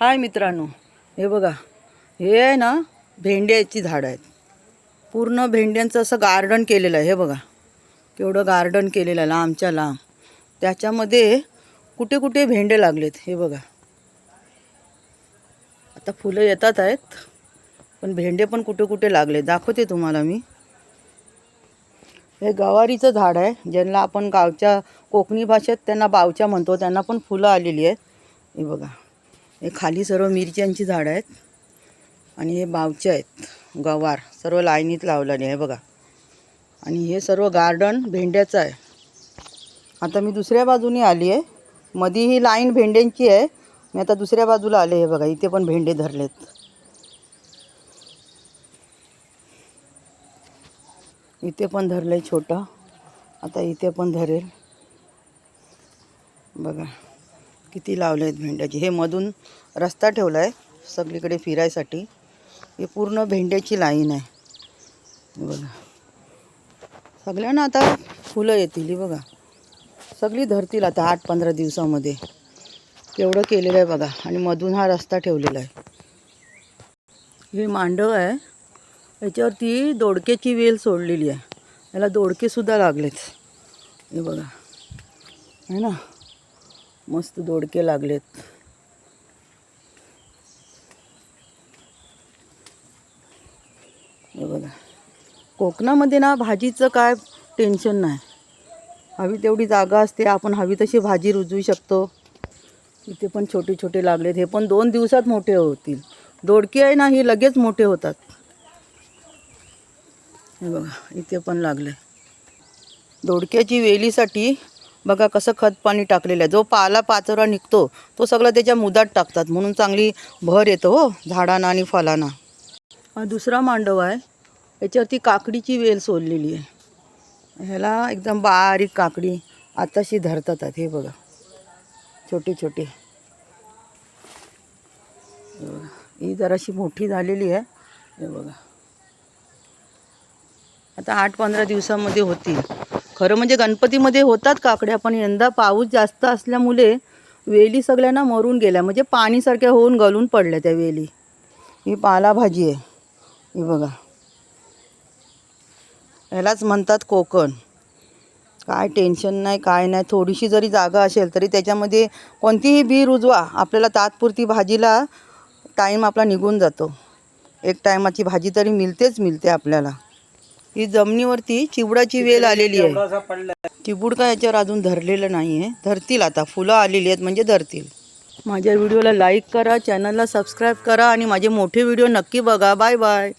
हाय मित्रांनो हे बघा हे आहे ना भेंड्याची झाडं आहेत. पूर्ण भेंड्यांचं असं गार्डन केलेलं आहे हे बघा. केवढं गार्डन केलेलं आहे लांबच्या लांब. त्याच्यामध्ये कुठे कुठे भेंडे लागलेत हे बघा. आता फुलं येतात आहेत पण भेंडे पण कुठे कुठे लागले दाखवते तुम्हाला मी. हे गवारीचं झाड आहे ज्यांना आपण गावच्या कोकणी भाषेत त्यांना बावच्या म्हणतो त्यांना पण फुलं आलेली आहेत. हे बघा. हे खाली सर्व मिरच्यांची झाडं आहेत आणि हे बावचे आहेत गवार सर्व लाईनीत लावलेले आहे बघा. आणि हे सर्व गार्डन भेंड्याचं आहे. आता मी दुसऱ्या बाजूने आली आहे. मधी ही लाईन भेंड्यांची आहे. मी आता दुसऱ्या बाजूला आले हे बघा. इथे पण भेंडे धरलेत. इथे पण धरलं आहे छोटं. आता इथे पण धरेल. बघा. किती लावले आहेत भेंड्याची? हे मधून रस्ता ठेवला आहे सगळीकडे फिरायसाठी. हे पूर्ण भेंड्याची लाईन आहे. बघा. सगळ्यांना आता फुलं येतील बघा. सगळी धरतील आता आठ पंधरा दिवसामध्ये. केवढं केलेलं आहे बघा. आणि मधून हा रस्ता ठेवलेला आहे. हे मांडव आहे. याच्यावरती दोडक्याची वेल सोडलेली आहे. याला दोडकेसुद्धा लागलेत. हे बघा. आहे ना? मस्त दोडके लागलेत. हे बघा. कोकणामध्ये ना भाजीचं काय टेन्शन नाही. हवी तेवढी जागा असते आपण हवी तशी भाजी रुजवू शकतो. इथे पण छोटे छोटे लागलेत. हे पण दोन दिवसात मोठे होतील. दोडके आहे ना ही लगेच मोठे होतात. हे बघा इथे पण लागले. दोडक्याची वेलीसाठी बघा कसं खत पाणी टाकलेलं आहे. जो पाला पाचोरा निघतो तो सगळा त्याच्या मुदात टाकतात. म्हणून चांगली भर येतो हो झाडांना आणि फलांना दुसरा मांडव आहे. याच्यावरती काकडीची वेल सोडलेली आहे. ह्याला एकदम बारीक काकडी आताशी धरतात हे बघा. छोटे छोटे. ही जराशी मोठी झालेली आहे. हे बघा. आता आठ पंधरा दिवसामध्ये होती खरं म्हणजे गणपतीमध्ये होतात काकड्या पण यंदा पाऊस जास्त असल्यामुळे वेली सगळ्यांना मरून गेल्या. म्हणजे पाणीसारख्या होऊन गळून पडल्या त्या वेली. ही पालाभाजी आहे. ही बघा. ह्यालाच म्हणतात कोकण. काय टेन्शन नाही काय नाही. थोडीशी जरी जागा असेल तरी त्याच्यामध्ये कोणतीही बी रुजवा आपल्याला तात्पुरती भाजीला टाईम आपला निघून जातो. एक टायमाची भाजी तरी मिळतेच मिळते आपल्याला. ही जमिनीवरती चिवडाची वेल आलेली आहे. चिबूड काय याच्यावर अजून धरलेलं नाही आहे धरतील आता. फुलं आलेली आहेत म्हणजे धरतील. माझ्या व्हिडिओला लाईक करा चॅनलला सबस्क्राईब करा आणि माझे मोठे व्हिडिओ नक्की बघा. Bye bye.